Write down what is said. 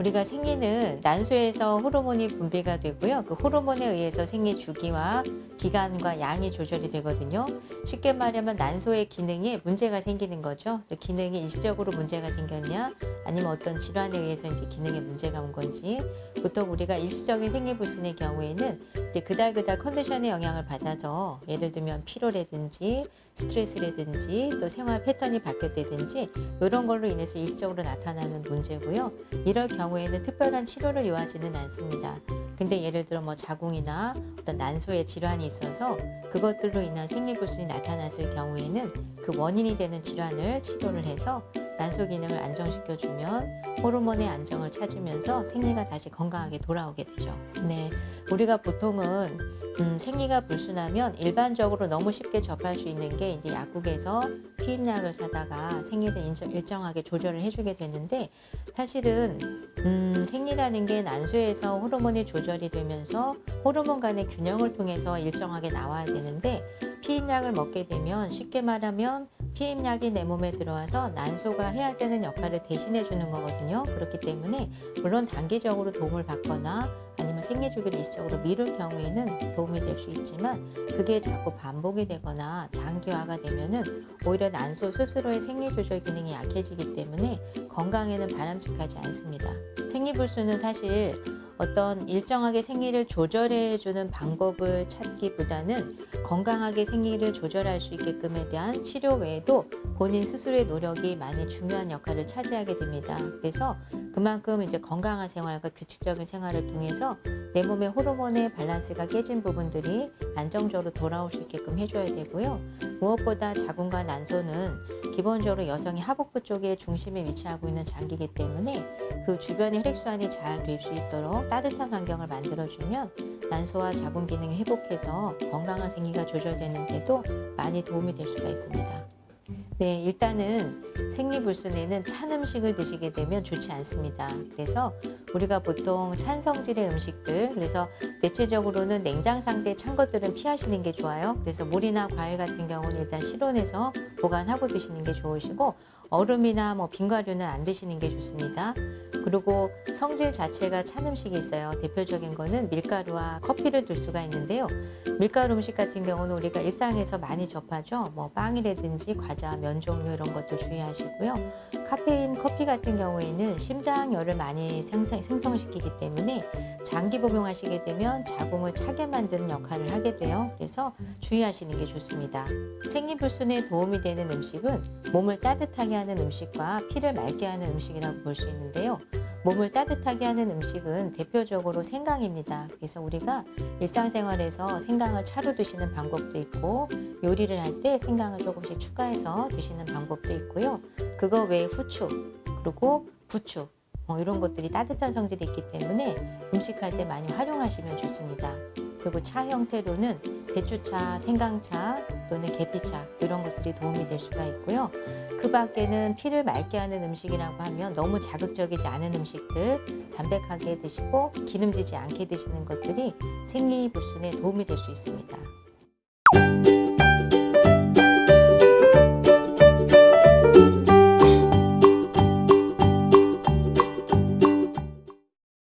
우리가 생리는 난소에서 호르몬이 분비가 되고요. 그 호르몬에 의해서 생리 주기와 기간과 양이 조절이 되거든요. 쉽게 말하면 난소의 기능에 문제가 생기는 거죠. 기능이 일시적으로 문제가 생겼냐, 아니면 어떤 질환에 의해서 이제 기능에 문제가 온 건지. 보통 우리가 일시적인 생리불순의 경우에는 이제 그달 그달 컨디션의 영향을 받아서 예를 들면 피로라든지 스트레스라든지 또 생활 패턴이 바뀌었다든지 이런 걸로 인해서 일시적으로 나타나는 문제고요. 이럴 경우에는 특별한 치료를 요하지는 않습니다. 근데 예를 들어 뭐 자궁이나 어떤 난소에 질환이 있어서 그것들로 인한 생리불순이 나타났을 경우에는 그 원인이 되는 질환을 치료를 해서 난소 기능을 안정시켜 주면 호르몬의 안정을 찾으면서 생리가 다시 건강하게 돌아오게 되죠. 네, 우리가 보통은 음, 생리가 불순하면 일반적으로 너무 쉽게 접할 수 있는 게 이제 약국에서 피임약을 사다가 생리를 일정하게 조절을 해주게 되는데 사실은 음, 생리라는 게 난소에서 호르몬이 조절이 되면서 호르몬 간의 균형을 통해서 일정하게 나와야 되는데 피임약을 먹게 되면 쉽게 말하면 피임약이 내 몸에 들어와서 난소가 해야 되는 역할을 대신해 주는 거거든요. 그렇기 때문에 물론 단기적으로 도움을 받거나 아니면 생리 주기를 일시적으로 미룰 경우에는 도움이 될 수 있지만 그게 자꾸 반복이 되거나 장기화가 되면은 오히려 난소 스스로의 생리 조절 기능이 약해지기 때문에 건강에는 바람직하지 않습니다. 생리불순은 사실 어떤 일정하게 생리를 조절해 주는 방법을 찾기보다는 건강하게 생리를 조절할 수 있게끔에 대한 치료 외에도 본인 스스로의 노력이 많이 중요한 역할을 차지하게 됩니다. 그래서 그만큼 이제 건강한 생활과 규칙적인 생활을 통해서 내 몸의 호르몬의 밸런스가 깨진 부분들이 안정적으로 돌아올 수 있게끔 해줘야 되고요. 무엇보다 자궁과 난소는 기본적으로 여성의 하복부 쪽에 중심에 위치하고 있는 장기이기 때문에 그 주변의 혈액순환이 잘 될 수 있도록 따뜻한 환경을 만들어주면 난소와 자궁 기능이 회복해서 건강한 생리가 조절되는 데도 많이 도움이 될 수가 있습니다. 네, 일단은 생리불순에는 찬 음식을 드시게 되면 좋지 않습니다. 그래서 우리가 보통 찬 성질의 음식들, 그래서 대체적으로는 냉장 상태의 찬 것들은 피하시는 게 좋아요. 그래서 물이나 과일 같은 경우는 일단 실온에서 보관하고 드시는 게 좋으시고 얼음이나 뭐 빙과류는 안 드시는 게 좋습니다. 그리고 성질 자체가 찬 음식이 있어요. 대표적인 거는 밀가루와 커피를 들 수가 있는데요. 밀가루 음식 같은 경우는 우리가 일상에서 많이 접하죠. 뭐 빵이라든지 과자, 면 종류 이런 것도 주의하시고요. 카페인 커피 같은 경우에는 심장열을 많이 생성, 생성시키기 때문에 장기 복용하시게 되면 자궁을 차게 만드는 역할을 하게 돼요. 그래서 주의하시는 게 좋습니다. 생리불순에 도움이 되는 음식은 몸을 따뜻하게 하는 음식과 피를 맑게 하는 음식이라고 볼 수 있는데요. 몸을 따뜻하게 하는 음식은 대표적으로 생강입니다. 그래서 우리가 일상생활에서 생강을 차로 드시는 방법도 있고 요리를 할 때 생강을 조금씩 추가해서 드시는 방법도 있고요. 그거 외에 후추 그리고 부추 뭐 이런 것들이 따뜻한 성질이 있기 때문에 음식할 때 많이 활용하시면 좋습니다. 그리고 차 형태로는 대추차, 생강차 또는 계피차 이런 것들이 도움이 될 수가 있고요. 그 밖에는 피를 맑게 하는 음식이라고 하면 너무 자극적이지 않은 음식들 담백하게 드시고 기름지지 않게 드시는 것들이 생리불순에 도움이 될 수 있습니다.